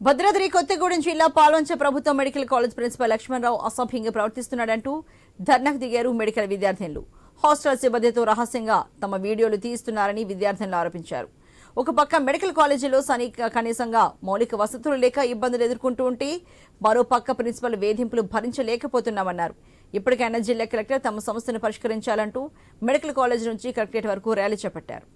భద్రాద్రి కొత్తగూడెం జిల్లా పాలోంచ ప్రభుత్వ medical college principal Lakshmanarao అసభ్యంగా ప్రవర్తిస్తున్నాడంటూ ధర్నాకు దిగారు మెడికల్ విద్యార్థినులు. హాస్టల్ సిబ్బందితో రహస్యంగా తమ వీడియోలు తీస్తున్నారని విద్యార్థినులు ఆరోపించారు. ఒక పక్క మెడికల్ కాలేజీలో సని కనీసంగా మౌలిక వసతులు లేక ఇబ్బందులు ఎదుర్కొంటూ ఉంటే మరో పక్క ప్రిన్సిపల్ వేధింపులు భరించలేకపోతున్నామన్నారు. ఇప్పటికైనా జిల్లా కలెక్టర్ తమ సమస్యను పరిష్కరించాలంటూ మెడికల్ కాలేజ్ నుంచి కలెక్టరేట్ వరకు ర్యాలీ చేపట్టారు.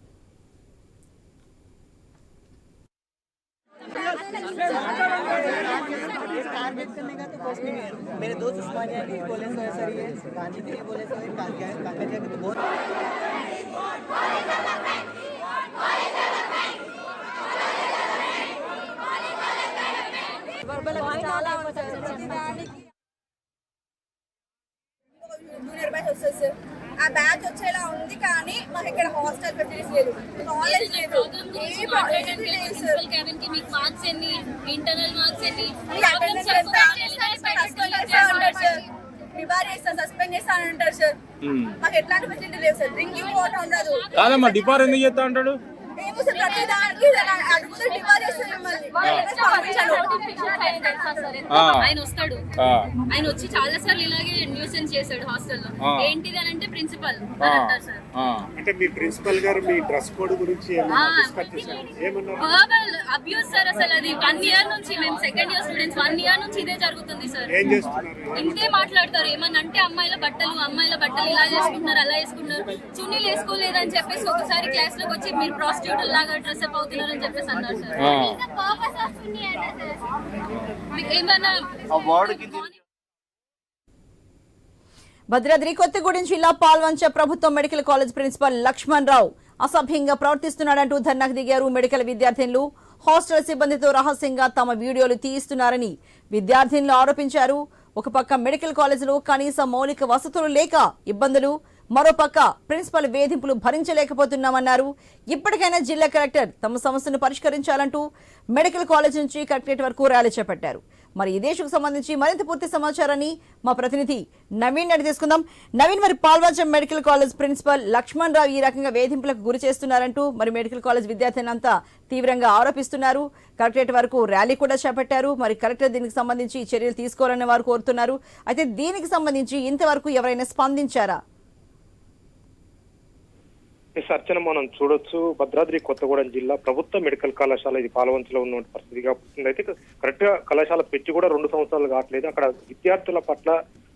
टारगेट करने का तो कुछ नहीं है मेरे दोस्त उस्मानिया के बोले, सर सर, ये गांधी के बोले, सर कांग्या कांग्या के तो बहुत जूनियर बाय हसल सर ఆ బ్యాచ్ వచ్చేలా ఉంది కానీ మాకు ఇక్కడ హాస్టల్ ఫెసిలిటీస్ లేదు. కాలేజ్ లేదు. లేదు. ఇంటర్నల్ మార్క్స్ ఎన్ని? ఉండదు. కాదమ్మా డిపార్ ఎందుకు చేస్తా అంటాడు? మేము ప్రతి దానికి అడుగుతూ రివార్ చేస్తాం మిమ్మల్ని. ఆయన వస్తాడు. ఆయన వచ్చి చాలా సార్లు ఇలాగే న్యూసెన్స్ చేశాడు హాస్టల్లో. ఏంటిది అని అంటే ప్రిన్సిపల్ సార్. అంటే మీ ప్రిన్సిపల్ గారు మీ డ్రెస్ కోడ్ గురించి వర్బల్ అబ్యూస్ సార్ అసలు అది వన్ ఇయర్ నుంచి మేము second year students one year నుంచి ఇదే జరుగుతుంది సార్. ఏం చేస్తున్నారు? ఇంతే మాట్లాడతారు. ఏమన్నా అంటే అమ్మాయిల బట్టలు అమ్మాయిల బట్టలు ఇలా వేసుకుంటున్నారు అలా వేసుకుంటున్నారు చున్నీలు వేసుకోలేదని చెప్పేసి ఒకసారి క్లాస్లోకి వచ్చి మీరు ప్రాస్టిట్యూట్ లాగా డ్రెస్ అప్ అవుతున్నారు అని చెప్పేసి అన్నారు సార్. భద్రాద్రి కొత్తగూడెం జిల్లా పాల్వంచ ప్రభుత్వ medical college principal Lakshman Rao అసభ్యంగా ప్రవర్తిస్తున్నాడంటూ ధర్నాకు దిగారు మెడికల్ విద్యార్థినులు. హాస్టల్ సిబ్బందితో రహస్యంగా తమ వీడియోలు తీయిస్తున్నారని విద్యార్థినులు ఆరోపించారు. ఒక పక్క మెడికల్ కాలేజీలో కనీస మౌలిక వసతులు లేక ఇబ్బందులు మరోపక్క ప్రిన్సిపల్ వేధింపులు భరించలేకపోతున్నామన్నారు. ఇప్పటికైనా జిల్లా కలెక్టర్ తమ సమస్యను పరిష్కరించాలంటూ మెడికల్ కాలేజ్ నుంచి కలెక్టరేట్ వరకు ర్యాలీ చేపట్టారు. మరి ఈ దేశకు సంబంధించి మరింత పూర్తి సమాచారాన్ని మా ప్రతినిధి నవీన్ అని తీసుకుందాం. నవీన్ మరి Palvancha medical college principal Lakshman Rao ఈ రకంగా వేధింపులకు గురి చేస్తున్నారంటూ మరి మెడికల్ కాలేజ్ విద్యార్థినంతా తీవ్రంగా ఆరోపిస్తున్నారు. కలెక్టరేట్ వరకు ర్యాలీ కూడా చేపట్టారు. మరి కలెక్టర్ దీనికి సంబంధించి చర్యలు తీసుకోవాలని వారు కోరుతున్నారు. అయితే దీనికి సంబంధించి ఇంతవరకు ఎవరైనా స్పందించారా? ఈ చర్చను మనం చూడొచ్చు. భద్రాద్రి కొత్తగూడెం జిల్లా ప్రభుత్వ మెడికల్ కళాశాల ఇది పాలవంచలో ఉన్న పరిస్థితి కాబట్టి అయితే కరెక్ట్గా కళాశాల పెట్టి కూడా రెండు సంవత్సరాలు కావట్లేదు. అక్కడ విద్యార్థుల పట్ల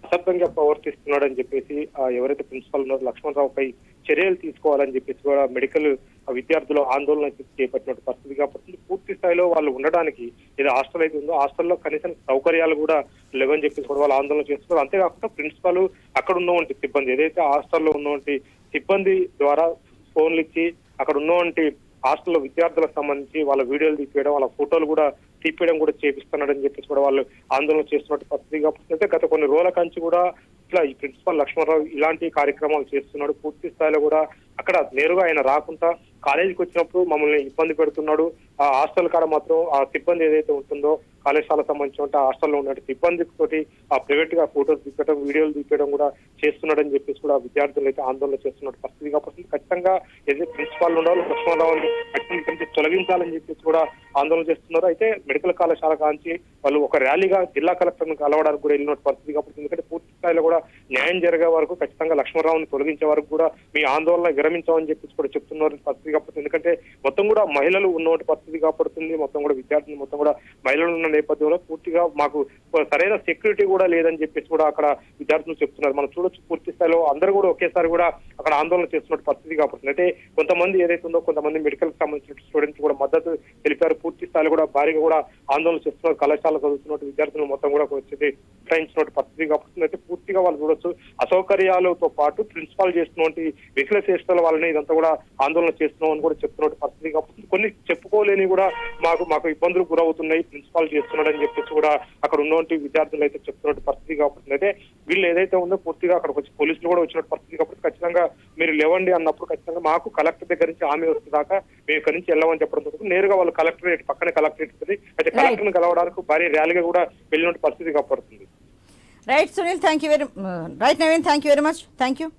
అసభ్యంగా ప్రవర్తిస్తున్నాడని చెప్పేసి ఎవరైతే ప్రిన్సిపల్ ఉన్నారో లక్ష్మణరావుపై చర్యలు తీసుకోవాలని చెప్పేసి కూడా మెడికల్ విద్యార్థులు ఆందోళన చేపట్టినట్టు పరిస్థితి కాబట్టి పూర్తి స్థాయిలో వాళ్ళు ఉండడానికి ఏదో హాస్టల్ అయితే ఉందో హాస్టల్లో కనీసం సౌకర్యాలు కూడా లేవని చెప్పేసి కూడా వాళ్ళు ఆందోళన చేస్తున్నారు. అంతేకాకుండా ప్రిన్సిపల్ అక్కడ ఉన్నటువంటి సిబ్బంది ఏదైతే హాస్టల్లో ఉన్నటువంటి సిబ్బంది ద్వారా ఫోన్లు ఇచ్చి అక్కడ ఉన్నటువంటి హాస్టల్లో విద్యార్థులకు సంబంధించి వాళ్ళ వీడియోలు తీపియడం వాళ్ళ ఫోటోలు కూడా తీపియడం కూడా చేపిస్తున్నాడని చెప్పేసి కూడా వాళ్ళు ఆందోళన చేస్తున్నట్టు పరిస్థితి అయితే గత కొన్ని రోజుల కంచి కూడా ఇట్లా ఈ ప్రిన్సిపల్ లక్ష్మణరావు ఇలాంటి కార్యక్రమాలు చేస్తున్నాడు. పూర్తి స్థాయిలో కూడా అక్కడ నేరుగా ఆయన రాకుండా కాలేజీకి వచ్చినప్పుడు మమ్మల్ని ఇబ్బంది పెడుతున్నాడు. ఆ హాస్టల్ కాడ మాత్రం ఆ సిబ్బంది ఏదైతే ఉంటుందో కళాశాల సంబంధించిన హాస్టల్లో ఉన్న సిబ్బంది తోటి ఆ ప్రైవేట్గా ఫోటోస్ తీపడం వీడియోలు తీపడం కూడా చేస్తున్నాడని చెప్పేసి కూడా విద్యార్థులు అయితే ఆందోళన చేస్తున్నట్టు పరిస్థితి కాబట్టి ఖచ్చితంగా ఏదైతే ప్రిన్సిపాల్ ఉన్నారో లక్ష్మణరావుని ఖచ్చితంగా తొలగించాలని చెప్పేసి కూడా ఆందోళన చేస్తున్నారు. అయితే మెడికల్ కళాశాల కాంచి వాళ్ళు ఒక ర్యాలీగా జిల్లా కలెక్టర్ కలవడానికి కూడా వెళ్ళిన పరిస్థితి కాబట్టి ఎందుకంటే పూర్తి స్థాయిలో కూడా న్యాయం జరిగే వరకు ఖచ్చితంగా లక్ష్మణరావుని తొలగించే వరకు కూడా మీ ఆందోళన విరమించామని చెప్పేసి కూడా చెప్తున్నారు పరిస్థితి కాబట్టి. ఎందుకంటే మొత్తం కూడా మహిళలు ఉన్నటువంటి పరిస్థితి కాబడుతుంది మొత్తం కూడా విద్యార్థులు మొత్తం కూడా మహిళలు ఉన్న నేపథ్యంలో పూర్తిగా మాకు సరైన సెక్యూరిటీ కూడా లేదని చెప్పేసి కూడా అక్కడ విద్యార్థులు చెప్తున్నారు. మనం చూడొచ్చు పూర్తి స్థాయిలో అందరూ కూడా ఒకేసారి కూడా అక్కడ ఆందోళన చేస్తున్న పరిస్థితి కాబట్టి. అంటే కొంతమంది ఏదైతే ఉందో కొంతమంది మెడికల్ సంబంధించిన స్టూడెంట్స్ కూడా మద్దతు తెలిపారు. పూర్తి స్థాయిలో కూడా భారీగా కూడా ఆందోళన చేస్తున్నారు. కళాశాల చదువుతున్నట్టు విద్యార్థులు మొత్తం కూడా వచ్చేది ఫిరాయించినట్టు పరిస్థితి కాబట్టి. అయితే పూర్తిగా వాళ్ళు చూడొచ్చు అసౌకర్యాలతో పాటు ప్రిన్సిపాల్ చేస్తున్నటువంటి వికల చేష్టల వాళ్ళని ఇదంతా కూడా ఆందోళన చేస్తున్నాం అని కూడా చెప్తున్నట్టు పరిస్థితి. కాబట్టి కొన్ని చెప్పుకోలేని కూడా మాకు మాకు ఇబ్బందులు గురవుతున్నాయి ప్రిన్సిపాల్ చేస్తున్నాడని చెప్పేసి కూడా అక్కడ ఉన్నటువంటి విద్యార్థులు అయితే చెప్తున్నట్టు పరిస్థితి కాబట్టి. అయితే వీళ్ళు ఏదైతే ఉందో పూర్తిగా అక్కడికి వచ్చి పోలీసులు కూడా వచ్చినట్టు పరిస్థితి కాబట్టి ఖచ్చితంగా మీరు లేవండి అన్నప్పుడు ఖచ్చితంగా మాకు కలెక్టర్ దగ్గర నుంచి హామీ వస్తుంది దాకా మేము ఇక్కడి నుంచి వెళ్ళమని చెప్పడం నేరుగా వాళ్ళు కలెక్టరేట్ పక్కనే కలెక్టరేట్ ఉంటుంది. అయితే కలెక్టర్ కలవడానికి భారీ ర్యాలీగా కూడా వెళ్ళినట్టు పరిస్థితి Right, Sunil, thank you very, uh, right, Naveen, thank you very much. Thank you.